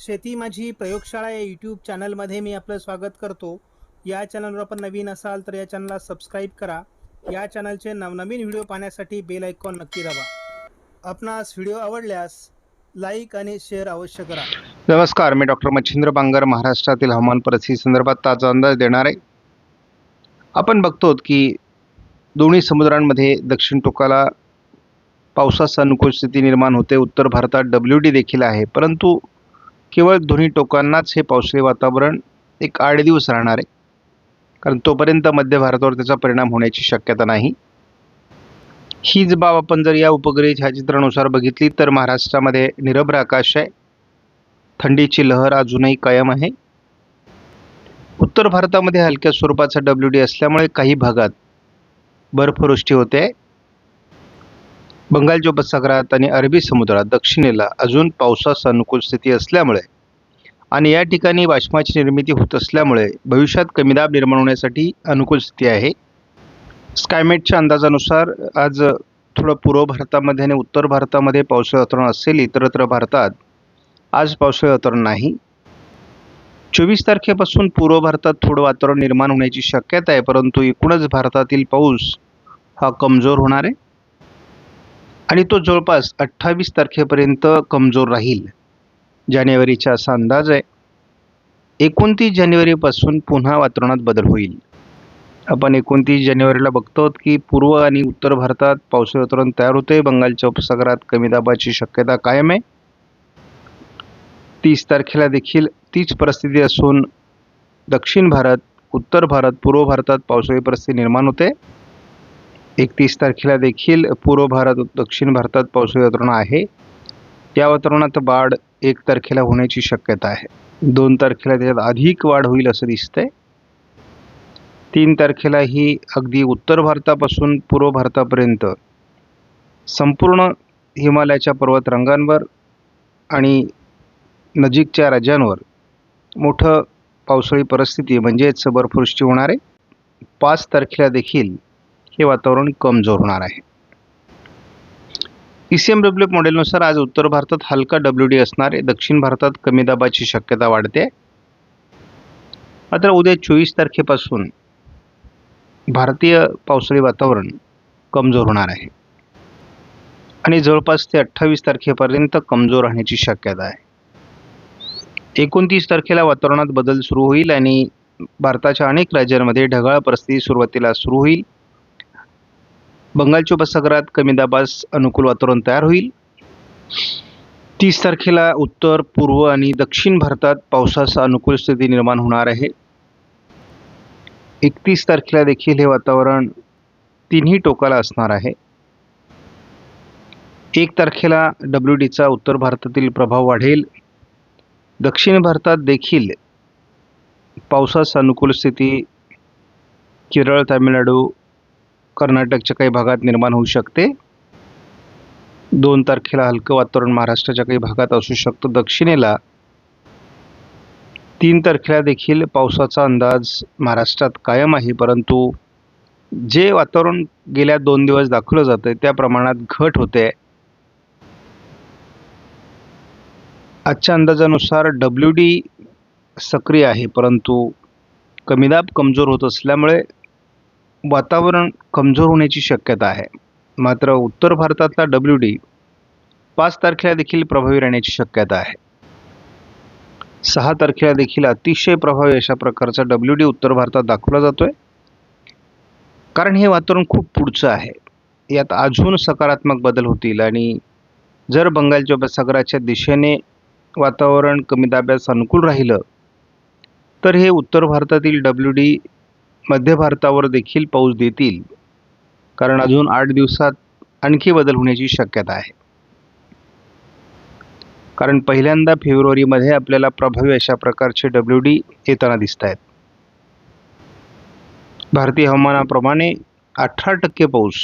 शेती माझी प्रयोगशाळा या यूट्यूब चॅनलमध्ये मी आपलं स्वागत करतो. या चॅनलवर आपण नवीन असाल तर या चॅनलला सबस्क्राईब करा. या चॅनलचे नवनवीन व्हिडिओ पाहण्यासाठी बेल आयकॉन नक्की दाबा. आपणास व्हिडिओ आवडल्यास लाईक आणि शेअर अवश्य करा. नमस्कार मी डॉक्टर मच्छिंद्र बांगर महाराष्ट्रातील हवामान परिस्थिती संदर्भात ताजा अंदाज देणार आहे. आपण बघतो की दोन्ही समुद्रांमध्ये दक्षिण टोकाला पावसाचा अनुकूल स्थिती निर्माण होते. उत्तर भारतात डब्ल्यू डी देखील आहे. परंतु केवळ दोन्ही टोकांनाच हे पावसाळी वातावरण एक आठ दिवस राहणार आहे. कारण तोपर्यंत मध्य भारतावर त्याचा परिणाम होण्याची शक्यता नाही. हीच बाब आपण जर या उपग्रही छायाचित्रानुसार बघितली तर महाराष्ट्रामध्ये निरभ्र आकाश आहे. थंडीची लहर अजूनही कायम आहे. उत्तर भारतामध्ये हलक्या स्वरूपाचा डब्ल्यू डी असल्यामुळे काही भागात बर्फवृष्टी होते. बंगालच्या उपसागरात आणि अरबी समुद्रात दक्षिणेला अजून पावसास अनुकूल स्थिती असल्यामुळे आणि या ठिकाणी वाष्पाची निर्मिती होत असल्यामुळे भविष्यात कमी दाब निर्माण होण्यासाठी अनुकूल स्थिती आहे. स्कायमेटच्या अंदाजानुसार आज थोडं पूर्व भारतामध्ये आणि उत्तर भारतामध्ये पावसाळी वातावरण असेल इतरत्र भारतात आज पावसाळी वातावरण नाही. चोवीस तारखेपासून पूर्व भारतात थोडं वातावरण निर्माण होण्याची शक्यता आहे परंतु एकूणच भारतातील पाऊस हा कमजोर होणार आहे. आणि तो जवळपास अठ्ठावीस तारखेपर्यंत कमजोर राहील. जानेवारीचा असा अंदाज आहे एकोणतीस जानेवारीपासून पुन्हा वातावरणात बदल होईल. आपण एकोणतीस जानेवारीला बघतो की पूर्व आणि उत्तर भारतात पावसाळी वातावरण तयार होते. बंगालच्या उपसागरात कमी दाबाची शक्यता कायम आहे. तीस तारखेला देखील तीच परिस्थिती असून दक्षिण भारत उत्तर भारत पूर्व भारतात पावसाळी परिस्थिती निर्माण होते. एकतीस तारखेला देखील पूर्व भारत दक्षिण भारतात पावसाळी वातावरण आहे. या वातावरणात वाढ एक तारखेला होण्याची शक्यता आहे. दोन तारखेला त्याच्यात अधिक वाढ होईल असं दिसतंय. तीन तारखेला ही अगदी उत्तर भारतापासून पूर्व भारतापर्यंत संपूर्ण हिमालयाच्या पर्वतरांगांवर आणि नजीकच्या राज्यांवर मोठं पावसाळी परिस्थिती म्हणजेच बर्फवृष्टी होणार आहे. पाच तारखेला देखील हे वातावरण कमजोर होणार आहे. E C M W F मॉडेलनुसार आज उत्तर भारतात हलका डब्ल्यू डी असणार आहे. दक्षिण भारतात कमी दाबाची शक्यता वाढते. मात्र उद्या चोवीस तारखेपासून भारतीय पावसाळी वातावरण कमजोर होणार आहे. आणि जवळपास ते अठ्ठावीस तारखेपर्यंत कमजोर राहण्याची शक्यता आहे. एकोणतीस तारखेला वातावरणात बदल सुरू होईल आणि भारताच्या अनेक राज्यांमध्ये ढगाळ परिस्थिती सुरुवातीला सुरू होईल. बंगालच्या उपसागरात कमी दाबास अनुकूल वातावरण तयार होईल. तीस तारखेला उत्तर पूर्व आणि दक्षिण भारतात पावसाचा अनुकूल स्थिती निर्माण होणार आहे. एकतीस तारखेला देखील हे वातावरण तिन्ही टोकाला असणार आहे. एक तारखेला डब्ल्यू डीचा उत्तर भारतातील प्रभाव वाढेल. दक्षिण भारतात देखील पावसास अनुकूल स्थिती केरळ तामिळनाडू कर्नाटकच्या काही भागात निर्माण होऊ शकते. दोन तारखेला हलकं वातावरण महाराष्ट्राच्या काही भागात असू शकतं. दक्षिणेला तीन तारखेला देखील पावसाचा अंदाज महाराष्ट्रात कायम आहे. परंतु जे वातावरण गेल्या दोन दिवस दाखवलं जातं त्या प्रमाणात घट होते. आजच्या अंदाजानुसार डब्ल्यू डी सक्रिय आहे. परंतु कमीदाब कमजोर होत असल्यामुळे वातावरण कमजोर होण्याची शक्यता आहे. मात्र उत्तर भारतातला डब्ल्यू डी पाच तारखेला देखील प्रभावी राहण्याची शक्यता आहे. सहा तारखेला देखील अतिशय प्रभावी अशा प्रकारचा डब्ल्यू डी उत्तर भारतात दाखवला जातो आहे कारण हे वातावरण खूप पुढचं आहे. यात अजून सकारात्मक बदल होतील आणि जर बंगालच्या उपसागराच्या दिशेने वातावरण कमी दाब्यास अनुकूल राहिलं तर हे उत्तर भारतातील डब्ल्यू डी मध्य भारतावर देखील पाऊस देतील. कारण अजून आठ दिवसात आणखी बदल होण्याची शक्यता आहे. कारण पहिल्यांदा फेब्रुवारीमध्ये आपल्याला प्रभावी अशा प्रकारचे डब्ल्यू डी येताना दिसत आहेत. भारतीय हवामानाप्रमाणे अठरा टक्के पाऊस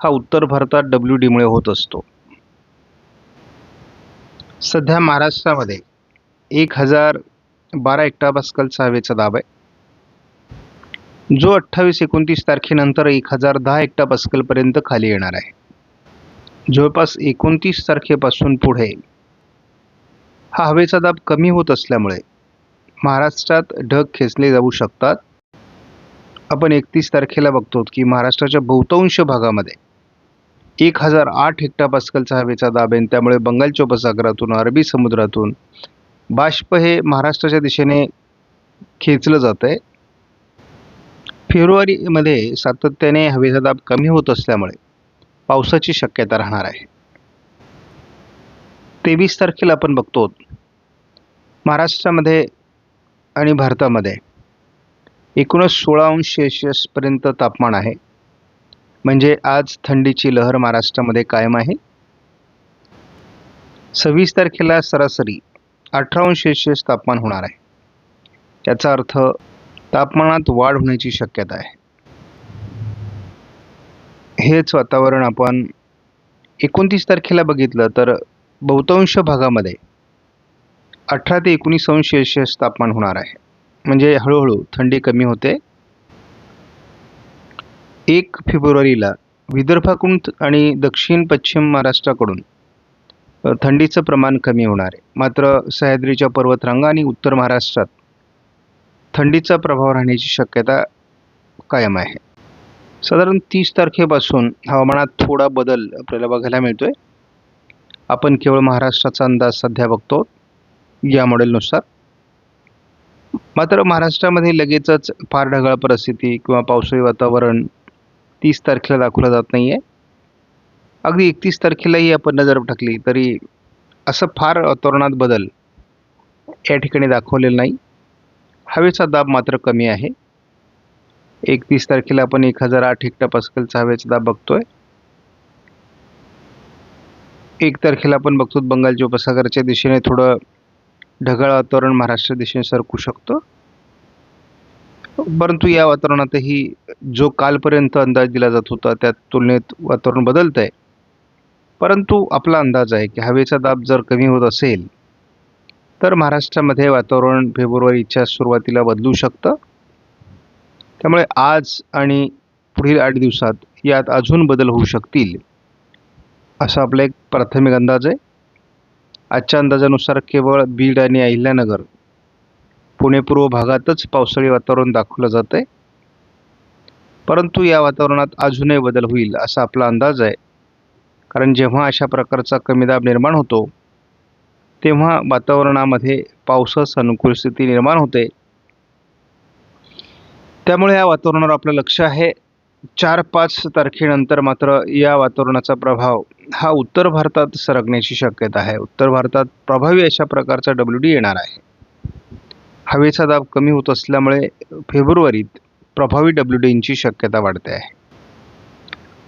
हा उत्तर भारतात डब्ल्यू डीमुळे होत असतो. सध्या महाराष्ट्रामध्ये एक हजार बारा हेक्टापास्कलचा हवेचा दाब आहे. जो अठ्ठावीस एकोणतीस तारखेनंतर एक हजार दहा हेक्टापास्कलपर्यंत खाली येणार आहे. जवळपास एकोणतीस तारखेपासून पुढे हा हवेचा दाब कमी होत असल्यामुळे महाराष्ट्रात ढग खेचले जाऊ शकतात. आपण एकतीस तारखेला बघतो की महाराष्ट्राच्या बहुतांश भागामध्ये एक हजार आठ हेक्टापास्कलचा हवेचा दाब आहे. आणि त्यामुळे बंगालच्या उपसागरातून अरबी समुद्रातून बाष्प हे महाराष्ट्राच्या दिशेने खेचलं जात आहे फेब्रुवारीमध्ये सातत्याने हवेचा दाब कमी होत असल्यामुळे पावसाची शक्यता राहणार आहे. तेवीस तारखेला आपण बघतो महाराष्ट्रामध्ये आणि भारतामध्ये एकूणच सोळा अंश सेल्शियसपर्यंत तापमान आहे. म्हणजे आज थंडीची लहर महाराष्ट्रामध्ये कायम आहे. सव्वीस तारखेला सरासरी अठरा अंश सेल्शियस तापमान होणार आहे. याचा अर्थ तापमानात वाढ होण्याची शक्यता आहे. हेच वातावरण आपण एकोणतीस तारखेला बघितलं तर बहुतांश भागामध्ये अठरा ते एकोणीस अंश सेल्शियस तापमान होणार आहे. म्हणजे हळूहळू थंडी कमी होते. एक फेब्रुवारीला विदर्भाकडून आणि दक्षिण पश्चिम महाराष्ट्राकडून थंडीचं प्रमाण कमी होणार आहे. मात्र सह्याद्रीच्या पर्वतरांगा आणि उत्तर महाराष्ट्रात थंडीचा प्रभाव राहण्याची शक्यता कायम आहे. साधारण तीस तारखेपासून हवामानात थोडा बदल आपल्याला बघायला मिळतो आहे आपण केवळ महाराष्ट्राचा अंदाज सध्या बघतो या मॉडेलनुसार. मात्र महाराष्ट्रामध्ये लगेचच फार ढगाळ परिस्थिती किंवा पावसाळी वातावरण तीस तारखेला दाखवलं जात नाही आहे अगदी एकतीस तारखेलाही आपण नजर टाकली तरी असं फार वातावरणात बदल या ठिकाणी दाखवलेलं नाही. हवेचा दाब मात्र कमी आहे. एकतीस तारखेला आपण एक हजार आठ हेक्टापास्कलचा हवेचा दाब बघतोय. एक तारखेला आपण बघतो बंगालच्या उपसागराच्या दिशेने थोडं ढगाळ वातावरण महाराष्ट्र दिशेने सरकू शकतो. परंतु या वातावरणातही जो कालपर्यंत अंदाज दिला जात होता त्या तुलनेत वातावरण बदलत आहे परंतु आपला अंदाज आहे की हवेचा दाब जर कमी होत असेल तर महाराष्ट्रामध्ये वातावरण फेब्रुवारीच्या सुरुवातीला बदलू शकतं. त्यामुळे आज आणि पुढील आठ दिवसात यात अजून बदल होऊ शकतील असा आपला एक प्राथमिक अंदाज आहे. आजच्या अंदाजानुसार केवळ बीड आणि अहिल्यानगर पुणे पूर्व भागातच पावसाळी वातावरण दाखवलं जात आहे परंतु या वातावरणात अजूनही बदल होईल असा आपला अंदाज आहे. कारण जेव्हा अशा प्रकारचा कमी दाब निर्माण होतो तेव्हा वातावरणामध्ये पावसास अनुकूल स्थिती निर्माण होते. त्यामुळे या वातावरणावर आपलं लक्ष आहे. चार पाच तारखेनंतर मात्र या वातावरणाचा प्रभाव हा उत्तर भारतात सरकण्याची शक्यता आहे. उत्तर भारतात प्रभावी अशा प्रकारचा डब्ल्यू डी येणार आहे. हवेचा दाब कमी होत असल्यामुळे फेब्रुवारीत प्रभावी डब्ल्यू डीची शक्यता वाढते आहे.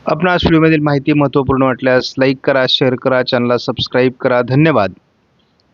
आपणास व्हिडिओमधील माहिती महत्त्वपूर्ण वाटल्यास लाईक करा शेअर करा चॅनलला सबस्क्राईब करा. धन्यवाद.